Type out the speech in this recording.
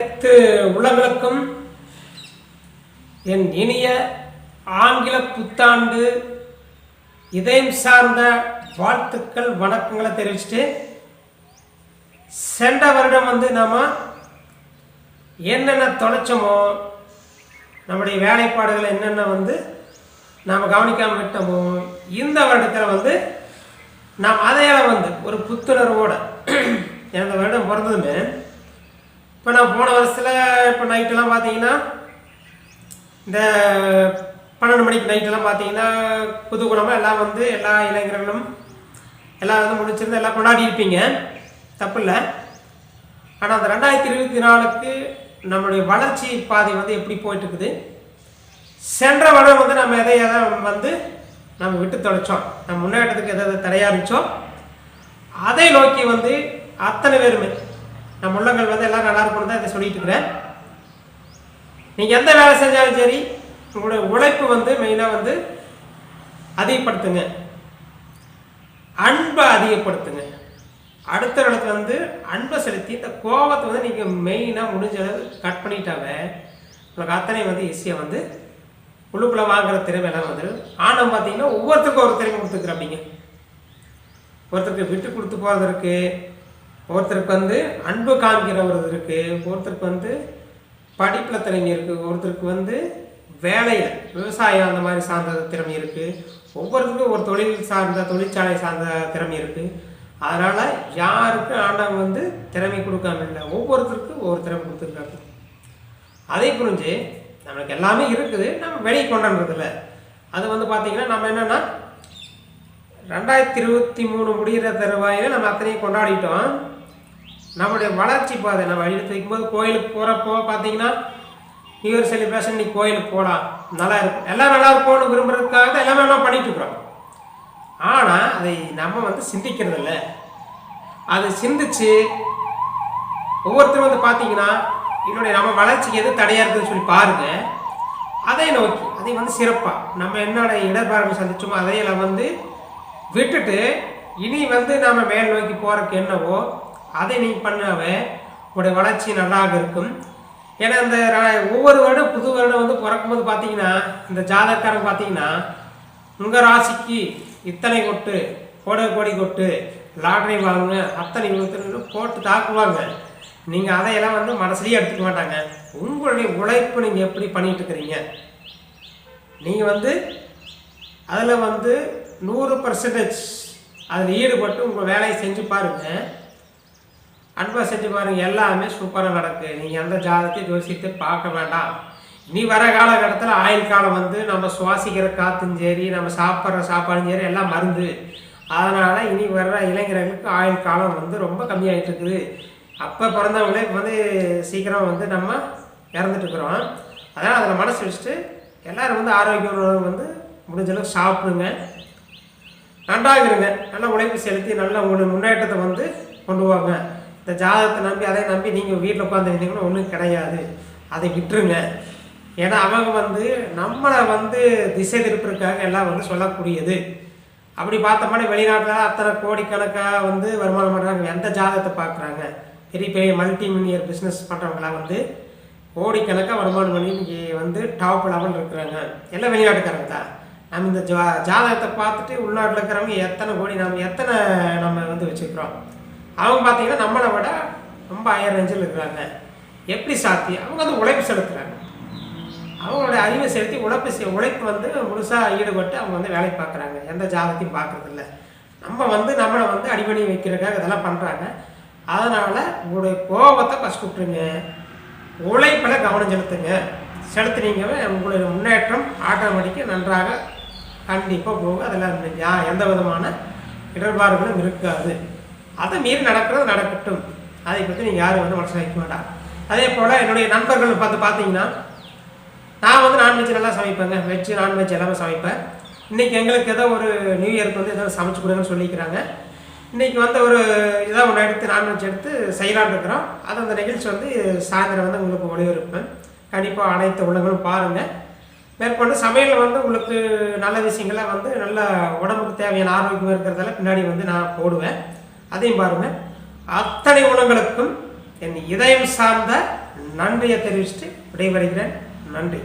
அனைத்து உலகளுக்கும் என் இனிய ஆங்கில புத்தாண்டு இதயம் சார்ந்த வாழ்த்துக்கள் வணக்கங்களை தெரிவிச்சுட்டு சென்ற வருடம் வந்து நாம் என்னென்ன தொலைச்சோமோ நம்முடைய வேலைப்பாடுகளை என்னென்ன வந்து நாம் கவனிக்காமல் விட்டோமோ இந்த வருடத்தில் வந்து நாம் அதையெல்லாம் வந்து ஒரு புத்துணர்வோட எனது வருடம் பிறந்ததுமே இப்போ நான் போன வருஷத்தில் இப்போ நைட்டெல்லாம் பார்த்தீங்கன்னா இந்த பன்னெண்டு மணிக்கு நைட்டெல்லாம் பார்த்தீங்கன்னா புதுக்குளமாக எல்லாம் வந்து எல்லா இளைஞர்களும் எல்லாம் வந்து முடிச்சிருந்து எல்லாம் கொண்டாடி இருப்பீங்க. தப்பு இல்லை. ஆனால் அந்த ரெண்டாயிரத்தி இருபத்தி நாலுக்கு நம்மளுடைய வளர்ச்சி பாதை வந்து எப்படி போயிட்டுருக்குது? சென்ற வருடம் வந்து நம்ம எதை எதை வந்து நம்ம விட்டு தொலைச்சோம். நம்ம முன்னேற்றத்துக்கு எதை எதை தடையா இருந்துச்சோ அதை நோக்கி வந்து அத்தனை பேருமே நம்ம உள்ளங்கள் வந்து எல்லாம் நல்லா இருக்கணும் தான் இதை சொல்லிட்டு இருக்கிறேன். நீங்கள் எந்த வேலை செஞ்சாலும் சரி உங்களுடைய உழைப்பு வந்து மெயினாக வந்து அதிகப்படுத்துங்க. அன்பை அதிகப்படுத்துங்க. அடுத்த இடத்துல வந்து அன்பை செலுத்தி இந்த கோபத்தை வந்து நீங்கள் மெயினாக முடிஞ்ச அளவு கட் பண்ணிட்டாவே உங்களுக்கு அத்தனை வந்து ஈஸியாக வந்து உள்ளுக்குள்ளே வாங்குற திறமையெல்லாம் வந்துடும் ஆனால் பார்த்தீங்கன்னா ஒவ்வொருத்தருக்கும் ஒரு திறமை கொடுத்துக்கிறப்பீங்க ஒருத்தருக்கு விட்டு கொடுத்து போகிறது ஒருத்தருக்கு வந்து அன்பு காமிக்கிற ஒரு ஒருத்தருக்கு வந்து படிப்பில் திறமை இருக்குது ஒருத்தருக்கு வந்து வேலையில் விவசாயம் அந்த மாதிரி சார்ந்த திறமை இருக்குது ஒவ்வொருத்தருக்கும் ஒரு தொழில் சார்ந்த தொழிற்சாலை சார்ந்த திறமை இருக்குது அதனால் யாருக்கும் ஆண்டவன் வந்து திறமை கொடுக்காம இல்லை ஒவ்வொருத்தருக்கும் ஒவ்வொரு திறமை கொடுத்துருக்காங்க அதை புரிஞ்சு நம்மளுக்கு எல்லாமே இருக்குது நம்ம வெளியே கொண்டாடுறதில்ல அது வந்து பார்த்திங்கன்னா நம்ம என்னென்னா ரெண்டாயிரத்தி இருபத்தி மூணு முடிகிற தருவாயில் நம்ம அத்தனையும் கொண்டாடிட்டோம். நம்மளுடைய வளர்ச்சி பாதை. நம்ம எடுத்து வைக்கும்போது கோயிலுக்கு போகிறப்போ பார்த்தீங்கன்னா நியூ இயர் செலிப்ரேஷன் நீ கோயிலுக்கு போகலாம் நல்லா இருக்கும். எல்லாம் நல்லா இருக்கும்னு விரும்புறதுக்காக தான் எல்லாமே நம்ம பண்ணிட்டு இருக்கிறோம். ஆனால் அதை நம்ம வந்து சிந்திக்கிறது இல்லை. அது சிந்திச்சு ஒவ்வொருத்தரும் வந்து பார்த்தீங்கன்னா என்னுடைய நம்ம வளர்ச்சிக்கு எது தடையாக இருக்குதுன்னு சொல்லி பாருங்க. அதை நோக்கி அதை வந்து சிறப்பாக நம்ம என்னோட இடர்பாடுகள் சந்திச்சோமோ அதையெல்லாம் வந்து விட்டுட்டு இனி வந்து நம்ம மேல் நோக்கி போகிறதுக்கு என்னவோ அதை நீ பண்ணாவே உடைய வளர்ச்சி நல்லாக இருக்கும். ஏன்னா இந்த ஒவ்வொரு வருடம் புது வருடம் வந்து பிறக்கும்போது பார்த்தீங்கன்னா இந்த ஜாதகக்காரங்க பார்த்தீங்கன்னா உங்கள் ராசிக்கு இத்தனை கொட்டு கோடை கோடி கொட்டு லாட்ரி வாங்க அத்தனை கொடுத்துன்னு போட்டு தாக்குவாங்க. நீங்கள் அதையெல்லாம் வந்து மனசுலேயே எடுத்துக்க மாட்டாங்க. உங்களுடைய உழைப்பு நீங்கள் எப்படி பண்ணிகிட்டு இருக்கிறீங்க? நீங்கள் வந்து அதில் வந்து நூறு பர்சன்டேஜ் அதில் ஈடுபட்டு உங்கள் வேலையை செஞ்சு பாருங்கள் அன்பாக செஞ்சு பாருங்கள் எல்லாமே சூப்பராக நடக்கு நீங்கள் எந்த ஜாதகத்தை ஜோசியத்தை பார்க்க வேண்டாம். இனி வர காலகட்டத்தில் ஆயுள் காலம் வந்து நம்ம சுவாசிக்கிற காற்றும் சரி நம்ம சாப்பிட்ற சாப்பாடும் சரி எல்லாம் மருந்து. அதனால் இனி வர்ற இளைஞர்களுக்கு ஆயுள் காலம் வந்து ரொம்ப கம்மியாயிட்டு இருக்குது அப்போ பிறந்தவங்களே வந்து சீக்கிரம் வந்து நம்ம இறந்துட்டு இருக்கிறோம். அதனால் அதில் மனசு வச்சுட்டு எல்லோரும் வந்து ஆரோக்கிய உணவு வந்து முடிஞ்சளவுக்கு சாப்பிடுங்க. நன்றாக இருங்க. நல்ல உழைப்பு செலுத்தி நல்ல உங்களுடைய முன்னேற்றத்தை வந்து கொண்டு வாங்க இந்த ஜாதகத்தை நம்பி அதை நம்பி நீங்கள் வீட்டில் உட்காந்துருந்தீங்கன்னா ஒன்றும் கிடையாது. அதை விட்டுருங்க. ஏன்னா அவங்க வந்து நம்மளை வந்து திசை திருப்பிற்காக எல்லாம் வந்து சொல்லக்கூடியது. அப்படி பார்த்தோம்னா வெளிநாட்டில் அத்தனை கோடிக்கணக்காக வந்து வருமானம் பண்ணுறாங்க எந்த ஜாதகத்தை பார்க்குறாங்க? பெரிய பெரிய மல்டி மில்லியர் பிஸ்னஸ் பண்ணுறவங்களாம் வந்து கோடிக்கணக்காக வருமானம் பண்ணி இங்கே வந்து டாப் லெவல் இருக்கிறாங்க. எல்லாம் வெளிநாட்டுக்காரங்க தான். நம்ம இந்த ஜா ஜாதகத்தை பார்த்துட்டு உள்நாட்டில் இருக்கிறவங்க எத்தனை கோடி நம்ம எத்தனை நம்ம வந்து வச்சுருக்கிறோம்? அவங்க பார்த்தீங்கன்னா நம்மளை விட ரொம்ப ஆயிரம் ரேஞ்சில் இருக்கிறாங்க. எப்படி சாத்தி? அவங்க வந்து உழைப்பு செலுத்துகிறாங்க அவங்களோட அறிவை செலுத்தி உழைப்பு செய் உழைப்பு வந்து முழுசாக ஈடுபட்டு அவங்க வந்து வேலை பார்க்குறாங்க. எந்த ஜாதத்தையும் பார்க்குறதில்ல. நம்ம வந்து நம்மளை வந்து அடிபணி வைக்கிறதுக்காக இதெல்லாம் பண்ணுறாங்க அதனால் உங்களுடைய கோபத்தை ஃபஸ்ட் விட்டுருங்க. உழைப்பில் கவனம் செலுத்துங்க. செலுத்துனீங்கவே உங்களுடைய முன்னேற்றம் ஆட்டோமேட்டிக்காக நன்றாக கண்டிப்பாக போகும். அதில் யா எந்த விதமான இடர்பாடுகளும் இருக்காது. அதை மீறி நடக்கிறது நடக்கட்டும். அதை பற்றி நீங்கள் யாரும் வந்து மனசில் வைக்க வேண்டாம். அதே போல் என்னுடைய நண்பர்கள் பார்த்து பார்த்தீங்கன்னா நான் வந்து நான்வெஜ் நல்லா சமைப்பேங்க. வெஜ் நான்வெஜ் எல்லாமே சமைப்பேன். இன்றைக்கி எங்களுக்கு ஏதோ ஒரு நியூ இயருக்கு வந்து ஏதோ சமைச்சு கொடுங்கன்னு சொல்லிக்கிறாங்க. இன்றைக்கி வந்து ஒரு இதாக ஒன்று எடுத்து நான்வெஜ் எடுத்து செய்யலான்னு இருக்கிறோம். அது அந்த நிகழ்ச்சி வந்து சாயந்தரம் வந்து உங்களுக்கு ஒளிபரப்பேன் கண்டிப்பாக அனைத்து உள்ளங்களும் பாருங்கள் மேற்கொண்டு சமையலில் வந்து உங்களுக்கு நல்ல விஷயங்களை வந்து நல்ல உடம்புக்கு தேவையான ஆரோக்கியமாக இருக்கிறதால பின்னாடி வந்து நான் போடுவேன். அதையும் பாருங்க. அத்தனை உணங்களுக்கும் என் இதயம் சார்ந்த நன்றியை தெரிவிச்சுட்டு விடைபெறுகிறேன். நன்றி.